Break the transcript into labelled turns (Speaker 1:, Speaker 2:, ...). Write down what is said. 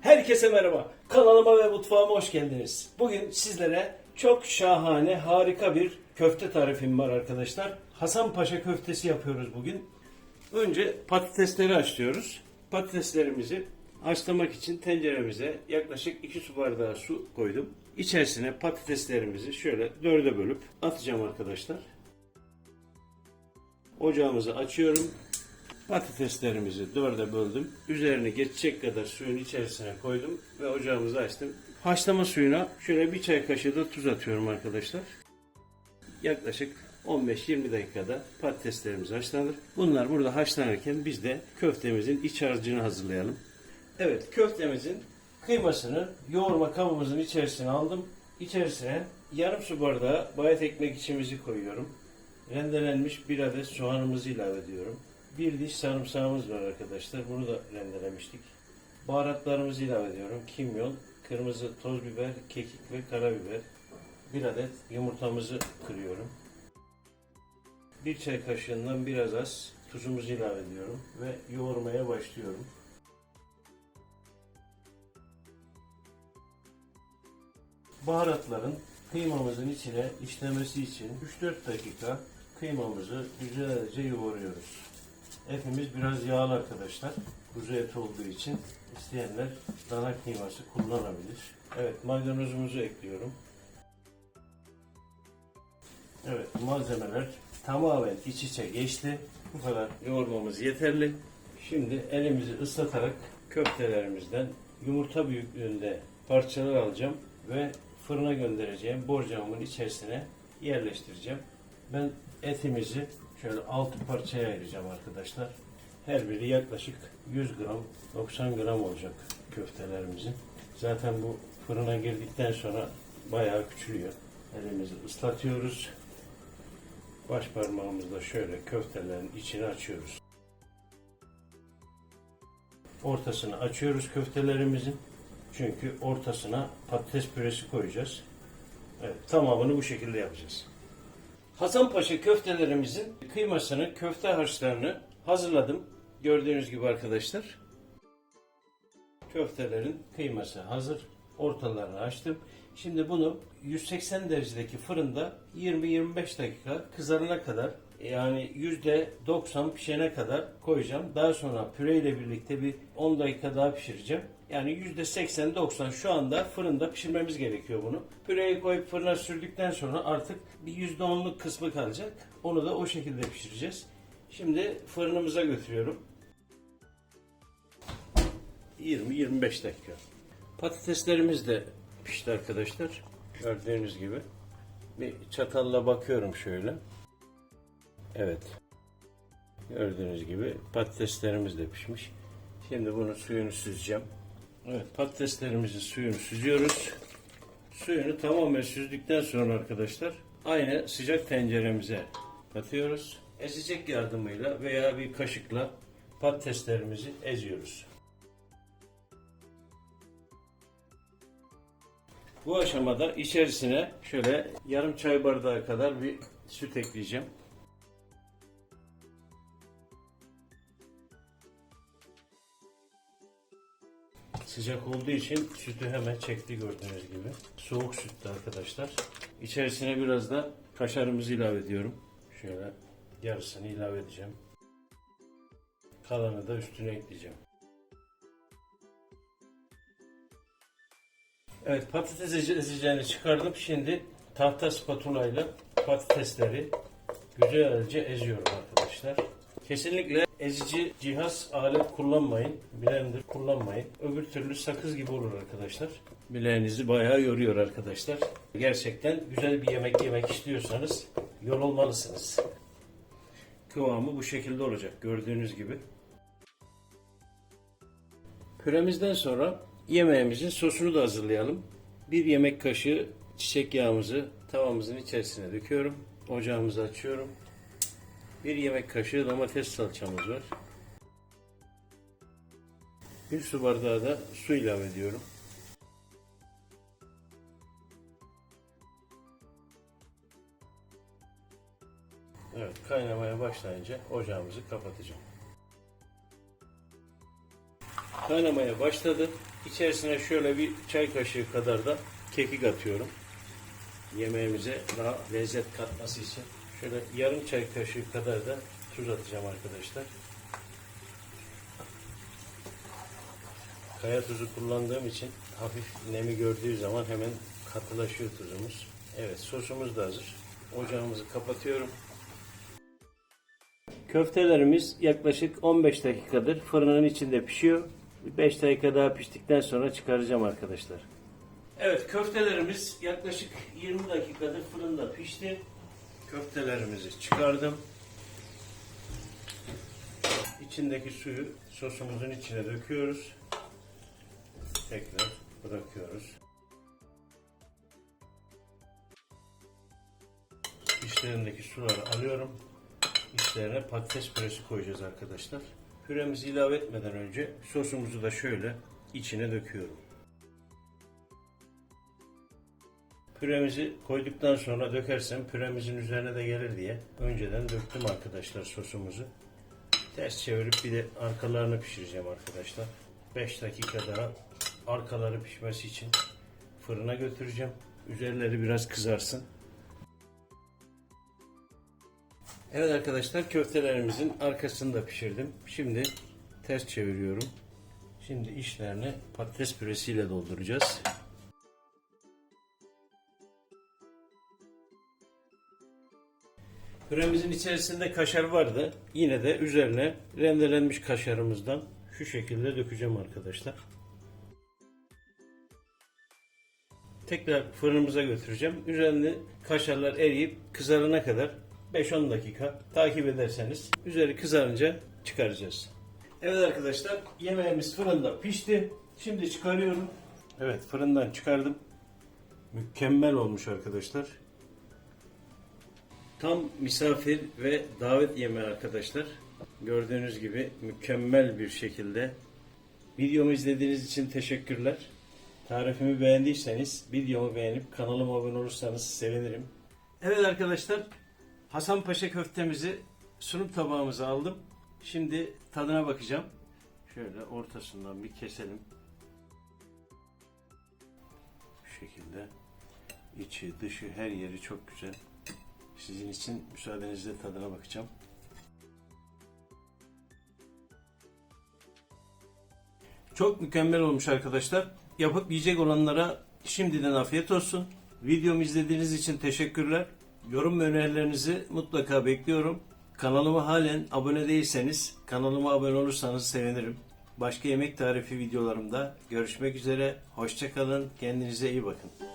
Speaker 1: Herkese merhaba. Kanalıma ve mutfağıma hoş geldiniz. Bugün sizlere çok şahane, harika bir köfte tarifim var arkadaşlar. Hasan Paşa köftesi yapıyoruz bugün. Önce patatesleri haşlıyoruz. Patateslerimizi haşlamak için tenceremize yaklaşık 2 su bardağı su koydum. İçerisine patateslerimizi şöyle dörde bölüp atacağım arkadaşlar. Ocağımızı açıyorum. Patateslerimizi dörde böldüm. Üzerini geçecek kadar suyun içerisine koydum ve ocağımızı açtım. Haşlama suyuna şöyle bir çay kaşığı da tuz atıyorum arkadaşlar. Yaklaşık 15-20 dakikada patateslerimiz haşlanır. Bunlar burada haşlanırken biz de köftemizin iç harcını hazırlayalım. Evet köftemizin kıymasını yoğurma kabımızın içerisine aldım. İçerisine yarım su bardağı bayat ekmek içimizi koyuyorum. Rendelenmiş bir adet soğanımızı ilave ediyorum. Bir diş sarımsağımız var arkadaşlar. Bunu da rendelemiştik. Baharatlarımızı ilave ediyorum. Kimyon, kırmızı toz biber, kekik ve karabiber. Bir adet yumurtamızı kırıyorum. Bir çay kaşığından biraz az tuzumuzu ilave ediyorum ve yoğurmaya başlıyorum. Baharatların kıymamızın içine işlemesi için 3-4 dakika kıymamızı güzelce yoğuruyoruz. Etimiz biraz yağlı arkadaşlar. Kuzu et olduğu için isteyenler dana kıyması kullanabilir. Evet maydanozumuzu ekliyorum. Evet malzemeler tamamen iç içe geçti. Bu kadar yoğurmamız yeterli. Şimdi elimizi ıslatarak köftelerimizden yumurta büyüklüğünde parçalar alacağım ve fırına göndereceğim borcamın içerisine yerleştireceğim. Ben etimizi şöyle altı parçaya ayıracağım arkadaşlar. Her biri yaklaşık 100 gram 90 gram olacak köftelerimizin. Zaten bu fırına girdikten sonra bayağı küçülüyor. Elimizi ıslatıyoruz. Baş parmağımızla şöyle köftelerin içini açıyoruz. Ortasını açıyoruz köftelerimizin. Çünkü ortasına patates püresi koyacağız. Evet, tamamını bu şekilde yapacağız. Hasanpaşa köftelerimizin kıymasını, köfte harçlarını hazırladım. Gördüğünüz gibi arkadaşlar. Köftelerin kıyması hazır. Ortalarını açtım. Şimdi bunu 180 derecedeki fırında 20-25 dakika kızarana kadar yani %90 pişene kadar koyacağım. Daha sonra püreyle birlikte bir 10 dakika daha pişireceğim. Yani %80-90 şu anda fırında pişirmemiz gerekiyor bunu. Püreyi koyup fırına sürdükten sonra artık bir %10'luk kısmı kalacak. Onu da o şekilde pişireceğiz. Şimdi fırınımıza götürüyorum. 20-25 dakika. Patateslerimiz de pişti arkadaşlar. Gördüğünüz gibi. Bir çatalla bakıyorum şöyle. Evet. Gördüğünüz gibi patateslerimiz de pişmiş. Şimdi bunun suyunu süzeceğim. Evet patateslerimizin suyunu süzüyoruz. Suyunu tamamen süzdükten sonra arkadaşlar aynı sıcak tenceremize katıyoruz. Ezecek yardımıyla veya bir kaşıkla patateslerimizi eziyoruz. Bu aşamada içerisine şöyle yarım çay bardağı kadar bir süt ekleyeceğim. Sıcak olduğu için sütü hemen çekti gördüğünüz gibi. Soğuk süttü arkadaşlar. İçerisine biraz da kaşarımızı ilave ediyorum. Şöyle yarısını ilave edeceğim. Kalanı da üstüne ekleyeceğim. Evet patates ezeceğini çıkardım. Şimdi tahta spatula ile patatesleri güzelce eziyorum arkadaşlar. Kesinlikle ezici cihaz alet kullanmayın. Blender kullanmayın. Öbür türlü sakız gibi olur arkadaşlar. Bileğinizi bayağı yoruyor arkadaşlar. Gerçekten güzel bir yemek yemek istiyorsanız yol olmalısınız. Kıvamı bu şekilde olacak gördüğünüz gibi. Püremizden sonra yemeğimizin sosunu da hazırlayalım. Bir yemek kaşığı çiçek yağımızı tavamızın içerisine döküyorum. Ocağımızı açıyorum. Bir yemek kaşığı domates salçamız var. Bir su bardağı da su ilave ediyorum. Evet kaynamaya başlayınca ocağımızı kapatacağım. Kaynamaya başladı. İçerisine şöyle bir çay kaşığı kadar da kekik atıyorum. Yemeğimize daha lezzet katması için. Şöyle yarım çay kaşığı kadar da tuz atacağım arkadaşlar. Kaya tuzu kullandığım için hafif nemi gördüğü zaman hemen katılaşıyor tuzumuz. Evet sosumuz da hazır. Ocağımızı kapatıyorum. Köftelerimiz yaklaşık 15 dakikadır fırının içinde pişiyor. 5 dakika daha piştikten sonra çıkaracağım arkadaşlar. Evet köftelerimiz yaklaşık 20 dakikadır fırında pişti. Köftelerimizi çıkardım. İçindeki suyu sosumuzun içine döküyoruz. Tekrar bırakıyoruz. İçlerindeki suları alıyorum. İçlerine patates püresi koyacağız arkadaşlar. Püremizi ilave etmeden önce sosumuzu da şöyle içine döküyorum. Püremizi koyduktan sonra dökersem püremizin üzerine de gelir diye önceden döktüm arkadaşlar sosumuzu. Ters çevirip bir de arkalarını pişireceğim arkadaşlar. 5 dakika daha arkaları pişmesi için fırına götüreceğim. Üzerleri biraz kızarsın. Evet arkadaşlar köftelerimizin arkasını da pişirdim. Şimdi ters çeviriyorum. Şimdi içlerini patates püresiyle dolduracağız. Püremizin içerisinde kaşar vardı. Yine de üzerine rendelenmiş kaşarımızdan şu şekilde dökeceğim arkadaşlar. Tekrar fırınımıza götüreceğim. Üzerinde kaşarlar eriyip kızarana kadar 5-10 dakika takip ederseniz üzeri kızarınca çıkaracağız. Evet arkadaşlar yemeğimiz fırında pişti. Şimdi çıkarıyorum. Evet fırından çıkardım. Mükemmel olmuş arkadaşlar. Tam misafir ve davet yemeği arkadaşlar. Gördüğünüz gibi mükemmel bir şekilde. Videomu izlediğiniz için teşekkürler. Tarifimi beğendiyseniz videomu beğenip kanalıma abone olursanız sevinirim. Evet arkadaşlar Hasan Paşa köftemizi sunum tabağımıza aldım. Şimdi tadına bakacağım. Şöyle ortasından bir keselim. Bu şekilde. içi, dışı, her yeri çok güzel. Sizin için müsaadenizle tadına bakacağım. Çok mükemmel olmuş arkadaşlar. Yapıp yiyecek olanlara şimdiden afiyet olsun. Videomu izlediğiniz için teşekkürler. Yorum ve önerilerinizi mutlaka bekliyorum. Kanalıma halen abone değilseniz kanalıma abone olursanız sevinirim. Başka yemek tarifi videolarımda görüşmek üzere. Hoşçakalın. Kendinize iyi bakın.